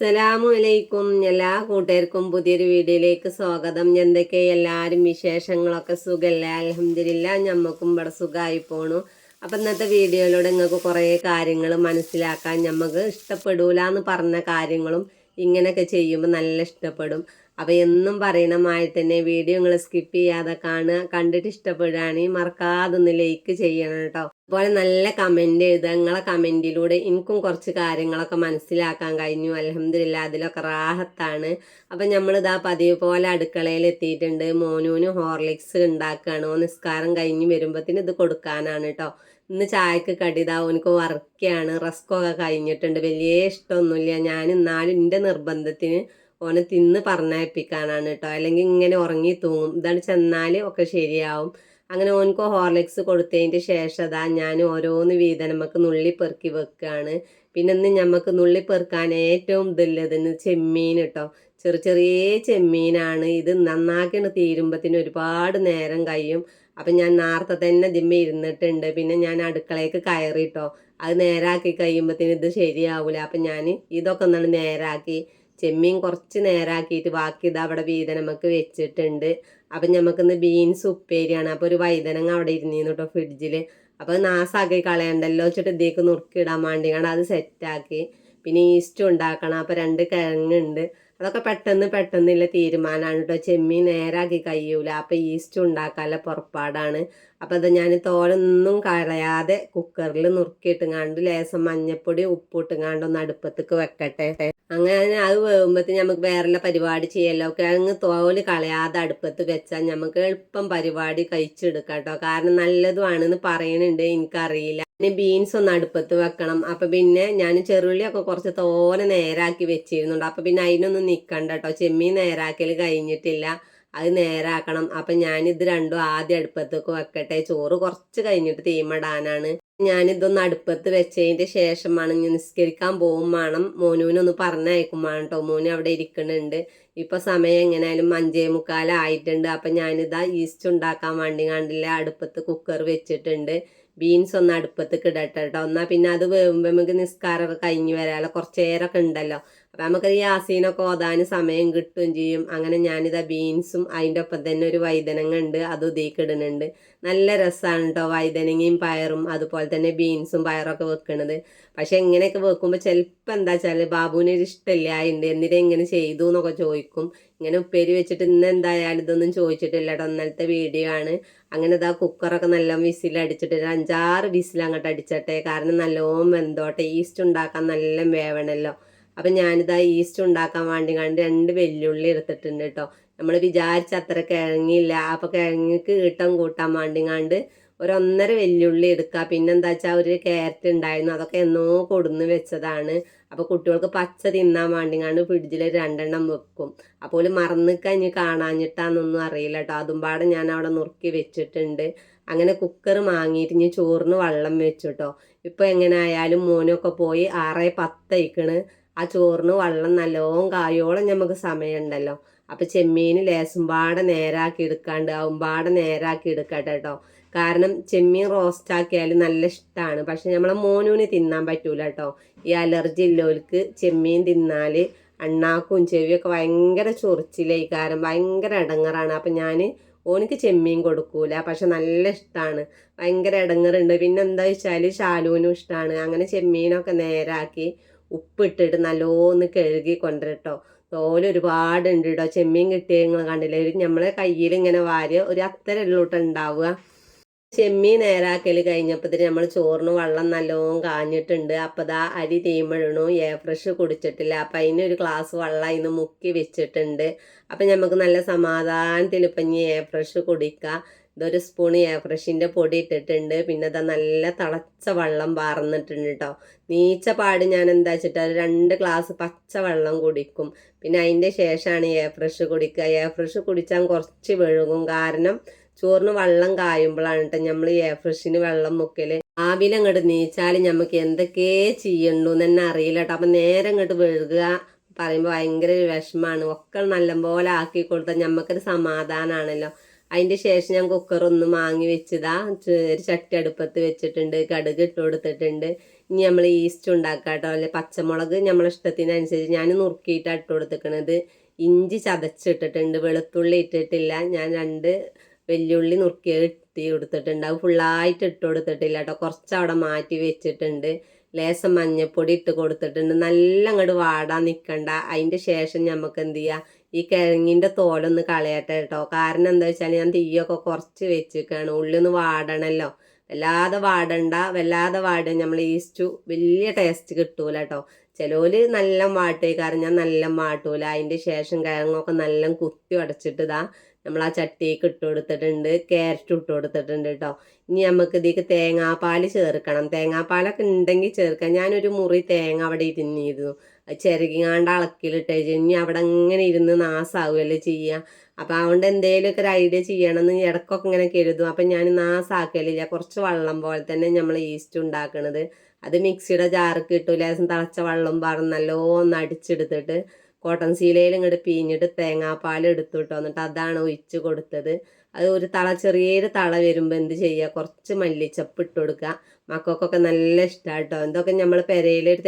അസ്സലാമു അലൈക്കും എല്ലാ കൂട്ടുകാർക്കും പുതിയൊരു വീഡിയോയിലേക്ക് സ്വാഗതം. എന്തൊക്കെ എല്ലാവരും വിശേഷങ്ങളൊക്കെ സുഖമല്ലേ അലഹമില്ല ഞമ്മക്കും ഇവിടെ സുഖമായി പോണു. അപ്പം ഇന്നത്തെ വീഡിയോയിലൂടെ നിങ്ങൾക്ക് കുറേ കാര്യങ്ങൾ മനസ്സിലാക്കാൻ ഞമ്മക്ക് ഇഷ്ടപ്പെടൂല എന്ന് പറഞ്ഞ കാര്യങ്ങളും ഇങ്ങനെയൊക്കെ ചെയ്യുമ്പോൾ നല്ല ഇഷ്ടപ്പെടും. അപ്പോൾ എന്നും പറയണമായി തന്നെ വീഡിയോ നിങ്ങൾ സ്കിപ്പ് ചെയ്യാതെ കാണുക. കണ്ടിട്ട് ഇഷ്ടപ്പെടുകയാണെങ്കിൽ മറക്കാതെ ഒന്ന് ലൈക്ക് ചെയ്യണം കേട്ടോ. അതുപോലെ നല്ല കമന്റ് എഴുതുക. നിങ്ങളെ കമന്റിലൂടെ എനിക്കും കുറച്ച് കാര്യങ്ങളൊക്കെ മനസ്സിലാക്കാൻ കഴിഞ്ഞു. അലഹമില്ല അതിലൊക്കെ റാഹത്താണ്. അപ്പം നമ്മളിതാ പതിവ് പോലെ അടുക്കളയിൽ എത്തിയിട്ടുണ്ട്. മോനൂന് ഹോർലിക്സ് ഉണ്ടാക്കുകയാണ്? നിസ്കാരം കഴിഞ്ഞ് വരുമ്പോഴത്തേന് ഇത് കൊടുക്കാനാണ് കേട്ടോ ഇന്ന് ചായക്ക് കടിതാ എനിക്ക് വർക്കാണ് റസ്കൊക്കെ കഴിഞ്ഞിട്ടുണ്ട്. വലിയ ഇഷ്ടമൊന്നുമില്ല. ഞാൻ എന്നാലും എന്റെ നിർബന്ധത്തിന് ഓനെ തിന്ന് പറഞ്ഞയപ്പിക്കാനാണ് കേട്ടോ അല്ലെങ്കിൽ ഇങ്ങനെ ഉറങ്ങി തൂങ്ങും. ഇതാണ് ചെന്നാൽ ഒക്കെ ശരിയാവും. അങ്ങനെ ഓനക്ക് ഹോർലിക്സ് കൊടുത്തതിന്റെ ശേഷം അതാ ഞാൻ ഓരോന്ന് വീതം നമുക്ക് നുള്ളി പെറുക്കി വെക്കുകയാണ് പിന്നെ ഇന്ന് നമുക്ക് നുള്ളി പെറുക്കാൻ ഏറ്റവും ഇതുള്ളതിന് ചെമ്മീൻ കേട്ടോ ചെറിയ ചെറിയ ചെമ്മീനാണ്. ഇത് നന്നാക്കി തീരുമ്പത്തിന് ഒരുപാട് നേരം കഴിയും. അപ്പം ഞാൻ നേരത്തെ തന്നെ ദിമ്മ ഇരുന്നിട്ടുണ്ട്. പിന്നെ ഞാൻ അടുക്കളയ്ക്ക് കയറിട്ടോ അത് നേരാക്കി കഴിയുമ്പോഴത്തേന് ഇത് ശരിയാവില്ല അപ്പം ഞാൻ ഇതൊക്കെ ഒന്നാണ് നേരാക്കി ചെമ്മീൻ കുറച്ച് നേരാക്കിയിട്ട് ബാക്കി ഇത് അവിടെ വീതം നമുക്ക് വെച്ചിട്ടുണ്ട്. അപ്പം നമുക്കിന്ന് ബീൻസ് ഉപ്പേരിയാണ് അപ്പോൾ ഒരു വൈതനങ്ങ അവിടെ ഇരുന്നിരുന്നു കേട്ടോ ഫ്രിഡ്ജിൽ അപ്പോൾ നാസാക്കി കളയണ്ടല്ലോ വെച്ചിട്ട് ഇതിലേക്ക് നുറുക്കിടാൻ വേണ്ടി കാരണം അത് സെറ്റാക്കി പിന്നെ ഈസ്റ്റ് ഉണ്ടാക്കണം. അപ്പോൾ രണ്ട് കിഴങ്ങുണ്ട്. അതൊക്കെ പെട്ടെന്ന് പെട്ടെന്നുള്ള തീരുമാനമാണ് കേട്ടോ ചെമ്മീൻ നേരാക്കി കഴിയൂല. അപ്പോൾ ഈസ്റ്റ് ഉണ്ടാക്കാനുള്ള പുറപ്പാടാണ്. അപ്പോൾ അത് ഞാൻ തോലൊന്നും കളയാതെ കുക്കറിൽ നുറുക്കിയിട്ടുങ്ങാണ്ട് ലേസം മഞ്ഞപ്പൊടി ഉപ്പിട്ടുങ്ങാണ്ട് ഒന്ന് അടുപ്പത്തേക്ക് വെക്കട്ടെ. അങ്ങനെ അത് വേകുമ്പോഴത്തേന് നമുക്ക് വേറെ പരിപാടി ചെയ്യല്ലോ. അങ്ങ് തോൽ കളയാതെ അടുപ്പത്ത് വെച്ചാൽ നമുക്ക് എളുപ്പം പരിപാടി കഴിച്ചെടുക്കാം കേട്ടോ കാരണം നല്ലതുമാണെന്ന് പറയുന്നുണ്ട് എനിക്കറിയില്ല. പിന്നെ ബീൻസ് ഒന്ന് അടുപ്പത്ത് വെക്കണം. അപ്പൊ പിന്നെ ഞാൻ ചെറുള്ളിയൊക്കെ കുറച്ച് തോനെ നേരാക്കി വെച്ചിരുന്നുണ്ട്. അപ്പൊ പിന്നെ അതിനൊന്നും നിൽക്കണ്ട കേട്ടോ ചെമ്മീൻ നേരാക്കൽ കഴിഞ്ഞിട്ടില്ല. അത് നേരാക്കണം. അപ്പം ഞാനിത് രണ്ടും ആദ്യം അടുപ്പത്തേക്ക് വെക്കട്ടെ. ചോറ് കുറച്ച് കഴിഞ്ഞിട്ട് തീമടാനാണ് ഞാനിതൊന്ന് അടുപ്പത്ത് വെച്ചതിന്റെ ശേഷമാണ് ഞാൻ നിസ്കരിക്കാൻ പോകും വേണം. മോനുവിനൊന്ന് പറഞ്ഞയക്കും വേണം കേട്ടോ മോന് അവിടെ ഇരിക്കുന്നുണ്ട് ഇപ്പൊ സമയം എങ്ങനെയായാലും അഞ്ചേ മുക്കാലായിട്ടുണ്ട് അപ്പം ഞാനിതാ ഈസ്റ്റ് ഉണ്ടാക്കാൻ വേണ്ടി കണ്ടില്ല അടുപ്പത്ത് കുക്കർ വെച്ചിട്ടുണ്ട്. ബീൻസ് ഒന്ന് അടുപ്പത്ത് കിടട്ടെ കേട്ടോ എന്നാൽ പിന്നെ അത് വേവുമ്പോൾ നമുക്ക് നിസ്കാരമൊക്കെ കഴിഞ്ഞ് വരാമല്ലോ കുറച്ചേരൊക്കെ ഉണ്ടല്ലോ. അപ്പം നമുക്ക് യാസീനൊക്കെ ഓതാൻ സമയം കിട്ടുകയും ചെയ്യും. അങ്ങനെ ഞാനിതാ ബീൻസും അതിന്റെ ഒപ്പം തന്നെ ഒരു വൈതനങ്ങ ഉണ്ട് അത് ഉദയിക്കിടുന്നുണ്ട് നല്ല രസമാണ് കേട്ടോ വൈതനങ്ങയും പയറും അതുപോലെ തന്നെ ബീൻസും പയറൊക്കെ വെക്കണത്. പക്ഷെ എങ്ങനെയൊക്കെ വെക്കുമ്പോൾ ചിലപ്പോൾ എന്താ വെച്ചാൽ ബാബുവിന് ഒരു ഇഷ്ടമില്ല അതിന്റെ എന്നിട്ട് എങ്ങനെ ചെയ്തു എന്നൊക്കെ ചോദിക്കും. ഇങ്ങനെ ഉപ്പേരി വെച്ചിട്ട് ഇന്ന് എന്തായാലും ഇതൊന്നും ചോദിച്ചിട്ടില്ല കേട്ടോ ഇന്നലത്തെ വീഡിയോ ആണ്. അങ്ങനെ ഇതാ കുക്കറൊക്കെ നല്ല വിസിൽ അടിച്ചിട്ട് ഒരു അഞ്ചാറ് വിസിൽ അങ്ങോട്ട് അടിച്ചട്ടെ. കാരണം നല്ലോണം വെന്തോട്ടെ. ഈസ്റ്റ് ഉണ്ടാക്കാൻ നല്ല വേവണല്ലോ. അപ്പം ഞാനിതാ ഈസ്റ്റ് ഉണ്ടാക്കാൻ വേണ്ടി കണ്ട് രണ്ട് വെല്ലുള്ളി എടുത്തിട്ടുണ്ട് കേട്ടോ നമ്മൾ വിചാരിച്ച അത്ര കിഴങ്ങില്ല അപ്പോൾ കിഴങ്ങിക്ക് ഈട്ടം കൂട്ടാൻ വേണ്ടി കണ്ട് ഒരു ഒന്നര വെല്ലുള്ളി എടുക്കുക പിന്നെന്താ വെച്ചാൽ ഒരു ക്യാരറ്റ് ഉണ്ടായിരുന്നു. അതൊക്കെ എന്നോ കൊടുന്ന് വെച്ചതാണ്. അപ്പോൾ കുട്ടികൾക്ക് പച്ച തിന്നാൻ വേണ്ടി വേണ്ടിങ്ങാണ്ട് ഫ്രിഡ്ജിൽ രണ്ടെണ്ണം വെക്കും. അപ്പോൾ മറന്നു കഴിഞ്ഞ് കാണാഞ്ഞിട്ടാന്നൊന്നും അറിയില്ല കേട്ടോ അതും പാടെ ഞാൻ അവിടെ നുറുക്കി വെച്ചിട്ടുണ്ട്. അങ്ങനെ കുക്കർ വാങ്ങിയിട്ട് ഇനി ചോറിന് വെള്ളം വെച്ചു കേട്ടോ ഇപ്പോൾ എങ്ങനെ ആയാലും മോനൊക്കെ പോയി ആറേ പത്തയക്കണ്. ആ ചോറിന് വെള്ളം നല്ലോണം കായോളം നമുക്ക് സമയമുണ്ടല്ലോ അപ്പം ചെമ്മീൻ ലേസും പാടെ നേരാക്കി എടുക്കാണ്ട് ആവും പാടെ നേരാക്കി എടുക്കട്ടെ കേട്ടോ കാരണം ചെമ്മീൻ റോസ്റ്റ് ആക്കിയാൽ നല്ല ഇഷ്ടമാണ് പക്ഷെ നമ്മളെ മോനൂന് തിന്നാൻ പറ്റൂല കേട്ടോ ഈ അലർജി ഉള്ളവർക്ക് ചെമ്മീൻ തിന്നാൽ അണ്ണാക്കും ചെവിയൊക്കെ ഭയങ്കര ചൊറിച്ചിലായി. കാരണം ഭയങ്കര ഇടങ്ങറാണ് അപ്പം ഞാൻ ഓനിക്ക് ചെമ്മീൻ കൊടുക്കൂല. പക്ഷെ നല്ല ഇഷ്ടമാണ് ഭയങ്കര ഇടങ്ങറുണ്ട് പിന്നെ എന്താ വെച്ചാൽ ഷാലുവിനും ഇഷ്ടമാണ് അങ്ങനെ ചെമ്മീനൊക്കെ നേരാക്കി ഉപ്പിട്ടിട്ട് നല്ലോന്ന് കഴുകി കൊണ്ടുവരട്ടോ തോൽ ഒരുപാടുണ്ട് കേട്ടോ ചെമ്മീൻ കിട്ടിയ നിങ്ങൾ കണ്ടില്ലേ? ഒരു നമ്മളെ കയ്യിൽ ഇങ്ങനെ വാരി ഒരു അത്തരല്ലോട്ട് ഉണ്ടാവുക. ചെമ്മീൻ നേരാക്കൽ കഴിഞ്ഞപ്പോഴത്തേന് നമ്മൾ ചോറിന് വെള്ളം നല്ലോണം കാഞ്ഞിട്ടുണ്ട്. അപ്പം ദാ അരി തീമഴണു എയർ ഫ്രഷ് കുടിച്ചിട്ടില്ല. അപ്പം അതിന് ഒരു ഗ്ലാസ് വെള്ളം ഇന്ന് മുക്കി വെച്ചിട്ടുണ്ട്. അപ്പം നമുക്ക് നല്ല സമാധാനത്തിൽ ഇപ്പം ഇനി എയർ ഫ്രഷ് കുടിക്കാം. ഇതൊരു സ്പൂൺ ഏഫ്രഷിന്റെ പൊടി ഇട്ടിട്ടുണ്ട്. പിന്നെ ഇതാ നല്ല തിളച്ച വെള്ളം വാർന്നിട്ടുണ്ട് കേട്ടോ നീച്ച പാട് ഞാൻ എന്താ വെച്ചിട്ട് രണ്ട് ഗ്ലാസ് പച്ച വെള്ളം കുടിക്കും. പിന്നെ അതിന്റെ ശേഷമാണ് ഏഫ്രഷ് ഫ്രഷ് കുടിക്കുക. ഏഫ്രഷ് ഫ്രഷ് കുടിച്ചാൽ കുറച്ച് വെഴുകും. കാരണം ചോറിന് വെള്ളം കായുമ്പോഴാണ് കേട്ടോ നമ്മൾ ഏഫ്രഷിന് ഫ്രഷിന് വെള്ളം മുക്കൽ ആവില അങ്ങോട്ട് നീച്ചാൽ നമുക്ക് എന്തൊക്കെ ചെയ്യണ്ടു എന്ന് തന്നെ അറിയില്ല കേട്ടോ അപ്പം നേരെ അങ്ങോട്ട് വെഴുകുക പറയുമ്പോൾ ഭയങ്കര വിഷമമാണ് ഒക്കെ നല്ലപോലെ ആക്കി കൊടുത്താൽ നമുക്കൊരു സമാധാനമാണല്ലോ അതിന്റെ ശേഷം ഞാൻ കുക്കർ ഒന്ന് മാങ്ങി വെച്ചതാ. ഒരു ചട്ടി അടുപ്പത്ത് വെച്ചിട്ടുണ്ട് കടുക് ഇട്ട് കൊടുത്തിട്ടുണ്ട്. ഇനി നമ്മൾ ഈസ്റ്റ് ഉണ്ടാക്കാം കേട്ടോ അല്ലെ പച്ചമുളക് നമ്മളെ ഇഷ്ടത്തിനനുസരിച്ച് ഞാൻ നുറുക്കിയിട്ട് ഇട്ട് കൊടുത്തിക്കണത്. ഇഞ്ചി ചതച്ചിട്ടിട്ടുണ്ട് വെളുത്തുള്ളി ഇട്ടിട്ടില്ല. ഞാൻ രണ്ട് വെല്ലുള്ളി നുറുക്കി ഇട്ടി കൊടുത്തിട്ടുണ്ട്. അത് ഫുള്ളായിട്ട് ഇട്ട് കൊടുത്തിട്ടില്ല കേട്ടോ കുറച്ച് അവിടെ മാറ്റി വെച്ചിട്ടുണ്ട്. ലേശം മഞ്ഞൾപ്പൊടി ഇട്ട് കൊടുത്തിട്ടുണ്ട്. നല്ല അങ്ങോട്ട് വാടാൻ നിൽക്കണ്ട അതിന്റെ ശേഷം നമുക്ക് എന്ത് ചെയ്യാം? ഈ കിഴങ്ങിന്റെ തോലൊന്ന് കളയട്ടെ കേട്ടോ. കാരണം എന്താ വെച്ചാൽ ഞാൻ തീയൊക്കെ കുറച്ച് വെച്ചിരിക്കുകയാണ്. ഉള്ളിൽ വാടണല്ലോ. വല്ലാതെ വാടണ്ട വല്ലാതെ വാടുക നമ്മൾ ഈസ്റ്റു വലിയ ടേസ്റ്റ് കിട്ടൂല കേട്ടോ. ചിലവര് നല്ല വാട്ടേ. കാരണം ഞാൻ നല്ല വാട്ടൂല. അതിന്റെ ശേഷം കിഴങ്ങൊക്കെ നല്ല കുത്തി അടച്ചിട്ട് ഇതാ നമ്മൾ ആ ചട്ടിക്ക് ഇട്ട് കൊടുത്തിട്ടുണ്ട്. ക്യാരറ്റ് ഇട്ട് കൊടുത്തിട്ടുണ്ട് കേട്ടോ. ഇനി നമുക്ക് ഇതിലേക്ക് തേങ്ങാപ്പാൽ ചേർക്കണം. തേങ്ങാപ്പാലൊക്കെ ഉണ്ടെങ്കിൽ ചേർക്കാം. ഞാനൊരു മുറി തേങ്ങ അവിടെ ഇരുന്നിരുന്നു ചിരകിങ്ങാണ്ട് അളക്കിലിട്ട് ഇനി അവിടെ അങ്ങനെ ഇരുന്ന് നാസാവുകയല്ലേ ചെയ്യുക. അപ്പം അതുകൊണ്ട് എന്തെങ്കിലുമൊക്കെ ഒരു ഐഡിയ ചെയ്യണമെന്ന് ഇടയ്ക്കൊക്കെ ഇങ്ങനെ കരുതും. അപ്പം ഞാൻ നാസാക്കലില്ല. കുറച്ച് വെള്ളം പോലെ തന്നെ നമ്മൾ ഈസ്റ്റ് ഉണ്ടാക്കണത്. അത് മിക്സിയുടെ ജാർക്ക് ഇട്ടു. ലേശം തിളച്ച വെള്ളം പറഞ്ഞ് നല്ലോന്ന് അടിച്ചെടുത്തിട്ട് കോട്ടൺ സീലയിൽ ഇങ്ങോട്ട് പിഴിഞ്ഞിട്ട് തേങ്ങാപ്പാൽ എടുത്തു കിട്ടോ എന്നിട്ട് അതാണ് ഒഴിച്ച് കൊടുത്തത്. അത് ഒരു തള ചെറിയൊരു തള വരുമ്പോൾ എന്ത് ചെയ്യുക? കുറച്ച് മല്ലിച്ചപ്പ് ഇട്ട് കൊടുക്കുക. മക്കൾക്കൊക്കെ നല്ല ഇഷ്ടമാണ് കേട്ടോ എന്തൊക്കെ നമ്മൾ പെരയിൽ ഒരു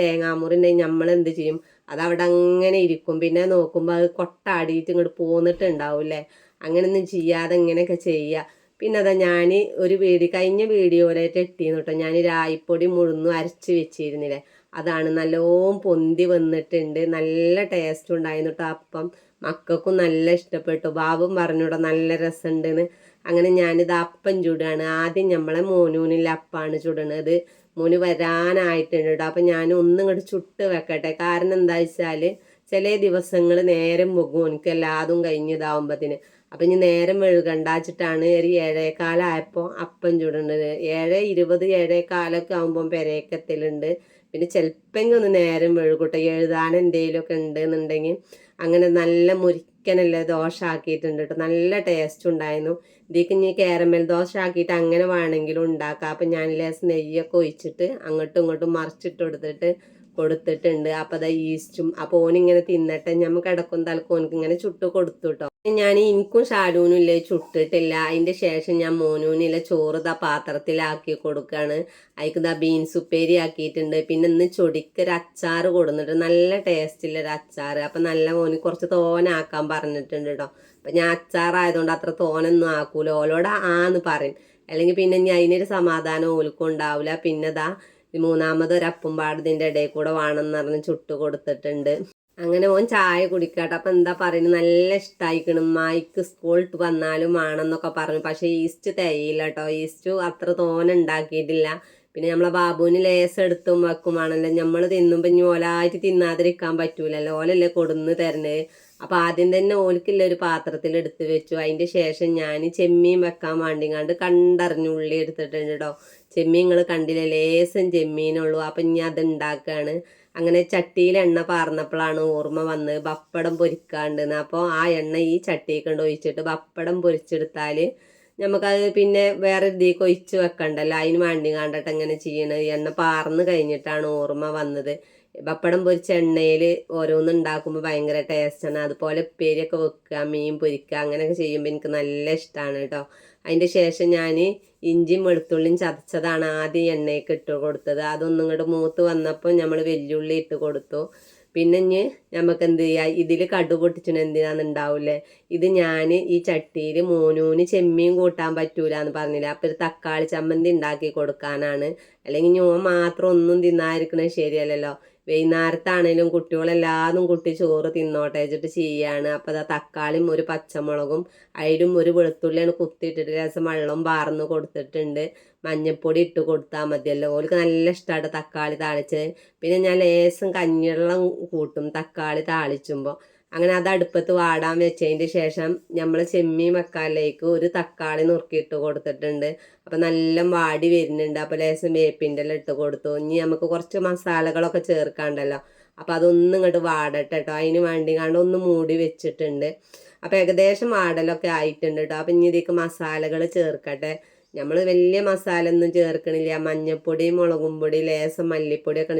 ഉണ്ടെങ്കിൽ നമ്മൾ എന്ത് ചെയ്യും? അത് അവിടെ അങ്ങനെ ഇരിക്കും. പിന്നെ നോക്കുമ്പോൾ അത് കൊട്ടാടിയിട്ട് ഇങ്ങോട്ട് പോന്നിട്ടുണ്ടാവില്ലേ? അങ്ങനെയൊന്നും ചെയ്യാതെ ഇങ്ങനെയൊക്കെ ചെയ്യുക പിന്നെ അതാ ഞാൻ ഒരു വീഡിയോ കഴിഞ്ഞ വീഡിയോയിലായിട്ട് എട്ടിന്ന് കേട്ടോ. ഞാൻ രായിപ്പൊടി മുഴുന്നു അരച്ച് വെച്ചിരുന്നില്ലേ? അതാണ് നല്ലോം പൊന്തി വന്നിട്ടുണ്ട്. നല്ല ടേസ്റ്റ് ഉണ്ടായിരുന്നു കേട്ടോ. അപ്പം മക്കൾക്കും നല്ല ഇഷ്ടപ്പെട്ടു. ബാബും പറഞ്ഞൂടെ നല്ല രസമുണ്ടെന്ന്. അങ്ങനെ ഞാനിത് അപ്പം ചൂടാണ്. ആദ്യം നമ്മളെ മോനൂനിൽ അപ്പാണ് ചുടണത്. മോന് വരാനായിട്ടുണ്ട് കേട്ടോ അപ്പം ഞാൻ ഒന്നും ഇങ്ങോട്ട് ചുട്ട് വെക്കട്ടെ. കാരണം എന്താ വെച്ചാൽ ചില ദിവസങ്ങൾ നേരം പോകും എനിക്ക് എല്ലാതും കഴിഞ്ഞതാവുമ്പത്തിന്. അപ്പം ഇനി നേരം വെഴുകണ്ടാച്ചിട്ടാണ് ഒരു ഏഴേക്കാലായപ്പോൾ അപ്പം ചുടുന്നത് ഏഴ് ഇരുപത് ഏഴേക്കാലൊക്കെ ആകുമ്പം പെരയക്കത്തിലുണ്ട് പിന്നെ ചിലപ്പോൾ ഒന്ന് നേരം വെഴുകൂട്ടെ എഴുതാൻ എന്തെങ്കിലുമൊക്കെ ഉണ്ടെന്നുണ്ടെങ്കിൽ അങ്ങനെ നല്ല മുരിക്കനല്ലേ ദോശ ആക്കിയിട്ടുണ്ട് കേട്ടോ നല്ല ടേസ്റ്റ് ഉണ്ടായിരുന്നു. ഇതിലേക്ക് ഇനി കാരമൽ ദോശ ആക്കിയിട്ട് അങ്ങനെ വേണമെങ്കിലും ഉണ്ടാക്കാം. അപ്പം ഞാൻ ലേസ് നെയ്യൊക്കെ ഒഴിച്ചിട്ട് അങ്ങോട്ടും ഇങ്ങോട്ടും മറിച്ചിട്ട് കൊടുത്തിട്ട് കൊടുത്തിട്ടുണ്ട്. അപ്പം അതാ ഈസ്റ്റും. അപ്പോൾ ഓനിങ്ങനെ തിന്നട്ടെ. ഞമ്മ കിടക്കും തലക്കും ഓനക്ക് ഇങ്ങനെ ചുട്ട് കൊടുത്തു കേട്ടോ ഞാൻ എനിക്കും ഷാഡൂനും ഇല്ല ചുട്ടിട്ടില്ല. അതിന്റെ ശേഷം ഞാൻ മോനൂനില്ല ചോറ് ദാ പാത്രത്തിലാക്കി കൊടുക്കുകയാണ് അതിക്ക് ദാ ബീൻസ് ഉപ്പേരി ആക്കിയിട്ടുണ്ട്. പിന്നെ ഇന്ന് ചൊടിക്കൊരു അച്ചാർ കൊടുത്തിട്ട് നല്ല ടേസ്റ്റുള്ള ഒരു അച്ചാർ അപ്പം നല്ല മോന് കുറച്ച് തോനാക്കാൻ പറഞ്ഞിട്ടുണ്ട് കേട്ടോ അപ്പം ഞാൻ അച്ചാറായതുകൊണ്ട് അത്ര തോനൊന്നും ആക്കൂല. ഓലോട് ആന്ന് പറയും. അല്ലെങ്കിൽ പിന്നെ ഞാൻ അതിനൊരു സമാധാനം ഓൽക്കും ഉണ്ടാവില്ല പിന്നെ ദാ മൂന്നാമത് ഒരു അപ്പം പാടതിന്റെ ഇടയിൽ കൂടെ വേണമെന്ന് പറഞ്ഞ് ചുട്ട് കൊടുത്തിട്ടുണ്ട്. അങ്ങനെ ഓൻ ചായ കുടിക്കട്ടെ. അപ്പം എന്താ പറയുന്നത് നല്ല ഇഷ്ടമായിക്കണം മായിക്ക് സ്കൂളിട്ട് വന്നാലും വേണമെന്നൊക്കെ പറഞ്ഞു. പക്ഷേ ഈസ്റ്റ് തികയില്ല കേട്ടോ ഈസ്റ്റ് അത്ര തോനെ ഉണ്ടാക്കിയിട്ടില്ല. പിന്നെ നമ്മളെ ബാബുവിന് ലേസ് എടുത്തും വെക്കുമാണല്ലോ നമ്മൾ തിന്നുമ്പോൾ ഇനി ഓലായിട്ട് തിന്നാതിരിക്കാൻ പറ്റൂലല്ലോ. ഓലല്ലേ കൊടുന്ന് തരണത് അപ്പം ആദ്യം തന്നെ ഓൽക്കില്ല ഒരു പാത്രത്തിൽ എടുത്ത് വെച്ചു. അതിന്റെ ശേഷം ഞാൻ ചെമ്മീൻ വെക്കാൻ വേണ്ടി കണ്ടറിഞ്ഞ് ഉള്ളി എടുത്തിട്ടുണ്ട് കേട്ടോ ചെമ്മീൻ നിങ്ങൾ കണ്ടില്ല? ലേസം ചെമ്മീനുള്ളൂ അപ്പം ഇനി അത് ഉണ്ടാക്കുകയാണ് അങ്ങനെ ചട്ടിയിൽ എണ്ണ പാർന്നപ്പോഴാണ് ഓർമ്മ വന്ന് പപ്പടം പൊരിക്കാണ്ടെന്ന്. അപ്പോൾ ആ എണ്ണ ഈ ചട്ടിയിൽ കൊണ്ട് ഒഴിച്ചിട്ട് പപ്പടം പൊരിച്ചെടുത്താൽ നമുക്കത് പിന്നെ വേറെ ഇതിലേക്ക് ഒഴിച്ച് വെക്കണ്ടല്ലോ. അതിന് വേണ്ടി കണ്ടിട്ട് എങ്ങനെ ചെയ്യണത് എണ്ണ പാർന്ന് കഴിഞ്ഞിട്ടാണ് ഓർമ്മ വന്നത്. പപ്പടം പൊരിച്ച എണ്ണയിൽ ഓരോന്ന് ഉണ്ടാക്കുമ്പോൾ ഭയങ്കര ടേസ്റ്റാണ്. അതുപോലെ ഉപ്പേരിയൊക്കെ വെക്കുക മീൻ പൊരിക്കുക അങ്ങനെയൊക്കെ ചെയ്യുമ്പോൾ എനിക്ക് നല്ല ഇഷ്ടമാണ് കേട്ടോ അതിന്റെ ശേഷം ഞാൻ ഇഞ്ചിയും വെളുത്തുള്ളിയും ചതച്ചതാണ് ആദ്യം എണ്ണയ്ക്ക് ഇട്ട് കൊടുത്തത്. അതൊന്നും ഇങ്ങോട്ട് മൂത്ത് വന്നപ്പോൾ നമ്മൾ വെല്ലുള്ളി ഇട്ട് കൊടുത്തു. പിന്നെ ഇനി നമുക്ക് എന്ത് ചെയ്യാം? ഇതിൽ കടു പൊട്ടിച്ചിട്ട് എന്തിനാന്ന് ഉണ്ടാവില്ലേ ഇത് ഞാൻ ഈ ചട്ടിയിൽ മോനൂന് ചെമ്മീൻ കൂട്ടാൻ പറ്റൂല എന്ന് പറഞ്ഞില്ല? അപ്പം ഒരു തക്കാളി ചമ്മന്തി ഉണ്ടാക്കി കൊടുക്കാനാണ്. അല്ലെങ്കിൽ ഞാൻ മാത്രം ഒന്നും തിന്നാതിരിക്കണത് ശരിയല്ലല്ലോ. വൈകുന്നേരത്താണേലും കുട്ടികളെല്ലാതും കുട്ടി ചോറ് തിന്നോട്ടെ വെച്ചിട്ട് ചെയ്യാണ്. അപ്പോൾ അതാ തക്കാളിയും ഒരു പച്ചമുളകും അതിലും ഒരു വെളുത്തുള്ളിയാണ് കുത്തിയിട്ടിട്ട് രസം വെള്ളം പാർന്ന് കൊടുത്തിട്ടുണ്ട്. മഞ്ഞൾപ്പൊടി ഇട്ട് കൊടുത്താൽ മതിയല്ലോ. ഓൾക്ക് നല്ല ഇഷ്ടമാണ് തക്കാളി താളിച്ചത്. പിന്നെ ഞാൻ ലേസം കഞ്ഞിവെള്ളം കൂട്ടും തക്കാളി താളിച്ചുമ്പോൾ അങ്ങനെ അത് അടുപ്പത്ത് വാടാൻ വെച്ചതിന്റെ ശേഷം നമ്മൾ ചെമ്മീൻ വെക്കാനിലേക്ക് ഒരു തക്കാളി നുറുക്കിയിട്ട് കൊടുത്തിട്ടുണ്ട്. അപ്പം നല്ല വാടി വരുന്നുണ്ട്. അപ്പോൾ ലേശം വേപ്പിന്റെ എല്ലാം ഇട്ട് കൊടുത്തു. ഇനി നമുക്ക് കുറച്ച് മസാലകളൊക്കെ ചേർക്കാണ്ടല്ലോ. അപ്പോൾ അതൊന്നും ഇങ്ങോട്ട് വാടട്ടെ കേട്ടോ അതിന് വേണ്ടി കണ്ട് ഒന്ന് മൂടി വെച്ചിട്ടുണ്ട്. അപ്പോൾ ഏകദേശം വാടലൊക്കെ ആയിട്ടുണ്ട് കേട്ടോ അപ്പം ഇനി ഇതിലേക്ക് മസാലകൾ ചേർക്കട്ടെ. നമ്മൾ വലിയ മസാല ഒന്നും ചേർക്കണില്ല. മഞ്ഞൾപ്പൊടി മുളകും പൊടി ലേശം മല്ലിപ്പൊടിയൊക്കെ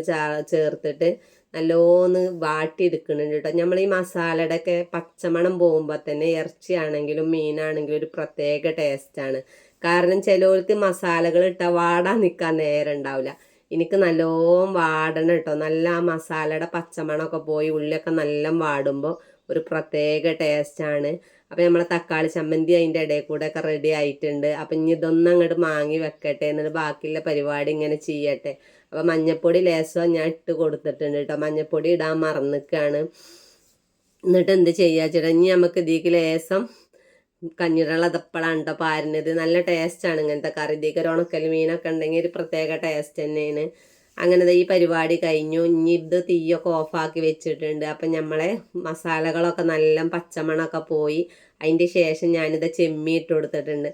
ചേർത്തിട്ട് നല്ലോന്ന് വാട്ടിയെടുക്കുന്നുണ്ട് കേട്ടോ. നമ്മൾ ഈ മസാലയുടെ ഒക്കെ പച്ചമണം പോകുമ്പോൾ തന്നെ ഇറച്ചിയാണെങ്കിലും മീനാണെങ്കിലും ഒരു പ്രത്യേക ടേസ്റ്റാണ്. കാരണം ചിലവർക്ക് മസാലകൾ ഇട്ടാൽ വാടാൻ നിൽക്കാൻ നേരം ഉണ്ടാവില്ല. എനിക്ക് നല്ലോം വാടണം കേട്ടോ. നല്ല ആ മസാലയുടെ പച്ചമണമൊക്കെ പോയി ഉള്ളിയൊക്കെ നല്ല വാടുമ്പോൾ ഒരു പ്രത്യേക ടേസ്റ്റാണ്. അപ്പം നമ്മളെ തക്കാളി ചമ്മന്തി അതിന്റെ ഇടയിൽ കൂടെ ഒക്കെ റെഡി ആയിട്ടുണ്ട്. അപ്പം ഇനി ഇതൊന്നും അങ്ങോട്ട് മാങ്ങി വെക്കട്ടെ എന്നിട്ട് ബാക്കിയുള്ള പരിപാടി ഇങ്ങനെ ചെയ്യട്ടെ. അപ്പം മഞ്ഞപ്പൊടി ലേശം ഞാൻ ഇട്ട് കൊടുത്തിട്ടുണ്ട് കേട്ടോ. മഞ്ഞപ്പൊടി ഇടാൻ മറന്നിക്കാണ്. എന്നിട്ട് എന്ത് ചെയ്യുക ചേട്ടാ? ഇനി നമുക്ക് ഇതിലേക്ക് ലേസം കഞ്ഞിടള്ള തപ്പളാണ് കേട്ടോ പാരുന്നത്. നല്ല ടേസ്റ്റാണ് ഇങ്ങനത്തെ കറി. ഇതിലേക്ക് ഒരു ഉണക്കൽ മീനൊക്കെ ഉണ്ടെങ്കിൽ ഒരു പ്രത്യേക ടേസ്റ്റ് തന്നെയാണ്. അങ്ങനെ ഈ പരിപാടി കഴിഞ്ഞു. ഇനി ഇത് തീയൊക്കെ ഓഫാക്കി വെച്ചിട്ടുണ്ട്. അപ്പം നമ്മളെ മസാലകളൊക്കെ നല്ല പച്ചമണമൊക്കെ പോയി. അതിന്റെ ശേഷം ഞാനിത് ചെമ്മി ഇട്ട് കൊടുത്തിട്ടുണ്ട്.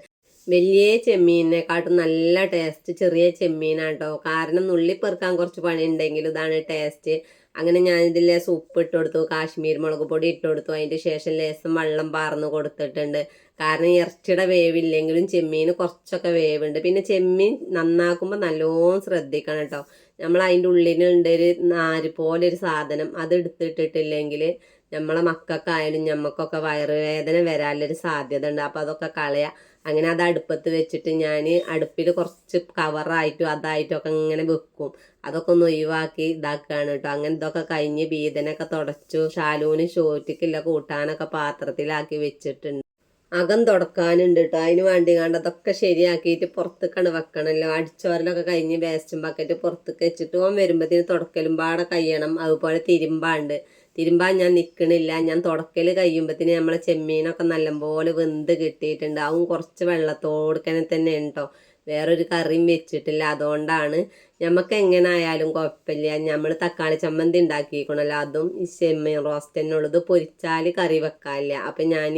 വലിയ ചെമ്മീനെക്കാട്ടും നല്ല ടേസ്റ്റ് ചെറിയ ചെമ്മീനാണ് കേട്ടോ കാരണം നുള്ളി പെറുക്കാൻ കുറച്ച് പണി ഉണ്ടെങ്കിൽ ഇതാണ് ടേസ്റ്റ് അങ്ങനെ ഞാൻ ഇതിൽ സൂപ്പ് ഇട്ട് കൊടുത്തു കാശ്മീർ മുളക് പൊടി ഇട്ട് കൊടുത്തു. അതിന്റെ ശേഷം ലേസം വെള്ളം പാർന്ന് കൊടുത്തിട്ടുണ്ട്. കാരണം ഇറച്ചിയുടെ വേവില്ലെങ്കിലും ചെമ്മീന് കുറച്ചൊക്കെ വേവുണ്ട്. പിന്നെ ചെമ്മീൻ നന്നാക്കുമ്പോൾ നല്ലോണം ശ്രദ്ധിക്കണം കേട്ടോ നമ്മൾ അതിന്റെ ഉള്ളിലുണ്ട് ഒരു നാര് പോലെ ഒരു സാധനം അത് എടുത്തിട്ടിട്ടില്ലെങ്കിൽ നമ്മളെ മക്കൾക്കായാലും ഞമ്മക്കൊക്കെ വയറുവേദന വരാനുള്ളൊരു സാധ്യത ഉണ്ട് അപ്പോൾ അതൊക്കെ കളയാം. അങ്ങനെ അത് അടുപ്പത്ത് വെച്ചിട്ട് ഞാൻ അടുപ്പിൽ കുറച്ച് കവറായിട്ടും അതായിട്ടും ഒക്കെ ഇങ്ങനെ വെക്കും. അതൊക്കെ ഒന്ന് ഒഴിവാക്കി ഇതാക്കുകയാണ് കേട്ടോ. അങ്ങനെ ഇതൊക്കെ കഴിഞ്ഞ് ബീതനൊക്കെ തുടച്ചു. ഷാലൂന് ഷോറ്റിക്കില്ല കൂട്ടാനൊക്കെ പാത്രത്തിലാക്കി വെച്ചിട്ടുണ്ട്. അകം തുടക്കാനുണ്ട് കേട്ടോ. അതിന് വേണ്ടി കണ്ട് അതൊക്കെ ശരിയാക്കിയിട്ട് പുറത്തേക്കാണ് വെക്കണമല്ലോ അടിച്ചോരലൊക്കെ കഴിഞ്ഞ് വേസ്റ്റും ബക്കറ്റ് പുറത്തേക്ക് വെച്ചിട്ട് ഓൻ വരുമ്പോഴത്തേന് തുടക്കലും പാടെ കഴിയണം അതുപോലെ തിരുമ്പാണ്ട്. തിരുമ്പാൻ ഞാൻ നിൽക്കണില്ല ഞാൻ തുടക്കൽ കഴിയുമ്പോഴത്തേന് നമ്മളെ ചെമ്മീനൊക്കെ നല്ലപോലെ വെന്ത് കിട്ടിയിട്ടുണ്ട്. അതും കുറച്ച് വെള്ളത്തോടുക്കനെ തന്നെ ഉണ്ടോ വേറൊരു കറിയും വെച്ചിട്ടില്ല. അതുകൊണ്ടാണ് നമുക്ക് എങ്ങനെ ആയാലും കുഴപ്പമില്ല നമ്മൾ തക്കാളി ചമ്മന്തി ഉണ്ടാക്കിക്കണല്ലോ. അതും ഈ ചെമ്മീൻ റോസ്റ്റ് തന്നെ ഉള്ളത് പൊരിച്ചാൽ കറി വെക്കാനില്ല. അപ്പം ഞാൻ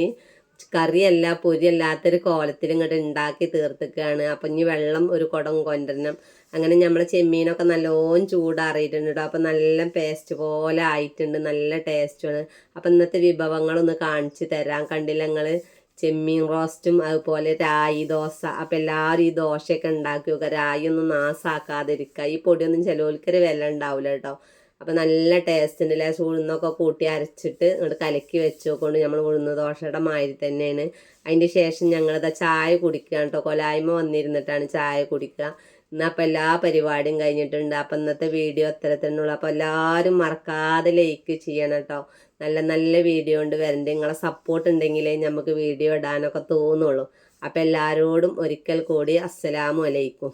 കറിയല്ല പൊരിയല്ലാത്തൊരു കോലത്തിൽ ഇങ്ങോട്ട് ഉണ്ടാക്കി തീർത്തിക്കുകയാണ് അപ്പം ഇനി വെള്ളം ഒരു കുടം കൊണ്ടുവരണം അങ്ങനെ നമ്മൾ ചെമ്മീനൊക്കെ നല്ലോണം ചൂടാറിയിട്ടുണ്ട് കേട്ടോ അപ്പം നല്ല പേസ്റ്റ് പോലെ ആയിട്ടുണ്ട്. നല്ല ടേസ്റ്റുമാണ് അപ്പം ഇന്നത്തെ വിഭവങ്ങളൊന്ന് കാണിച്ചു തരാം. കണ്ടില്ല നിങ്ങൾ ചെമ്മീൻ റോസ്റ്റും അതുപോലെ രായി ദോശ. അപ്പം എല്ലാവരും ഈ ദോശയൊക്കെ ഉണ്ടാക്കി നോക്കുക രായി ഒന്നും നാസാക്കാതിരിക്കുക ഈ പൊടിയൊന്നും ചിലവൽക്കൊരു വില ഉണ്ടാവില്ല കേട്ടോ അപ്പം നല്ല ടേസ്റ്റ് ഉണ്ട് ലേശം കൂട്ടി അരച്ചിട്ട് ഇങ്ങോട്ട് കലക്കി വെച്ചുകൊണ്ട് നമ്മൾ ഉഴുന്ന ദോശയുടെ മാതിരി തന്നെയാണ്. അതിന്റെ ശേഷം ഞങ്ങളിതാ ചായ കുടിക്കുക കേട്ടോ കൊലായ്മ വന്നിരുന്നിട്ടാണ് ചായ കുടിക്കുക. എന്നാൽ എല്ലാ പരിപാടിയും കഴിഞ്ഞിട്ടുണ്ട്. അപ്പം ഇന്നത്തെ വീഡിയോ അത്തരത്തിനുള്ള അപ്പോൾ എല്ലാവരും മറക്കാതെ ലൈക്ക് ചെയ്യണം കേട്ടോ നല്ല നല്ല വീഡിയോ ഉണ്ട് വരണ്ടേ. നിങ്ങളെ സപ്പോർട്ട് ഉണ്ടെങ്കിലേ നമുക്ക് വീഡിയോ ഇടാനൊക്കെ തോന്നുള്ളൂ. അപ്പം എല്ലാവരോടും ഒരിക്കൽ കൂടി അസ്സലാമു അലൈക്കും.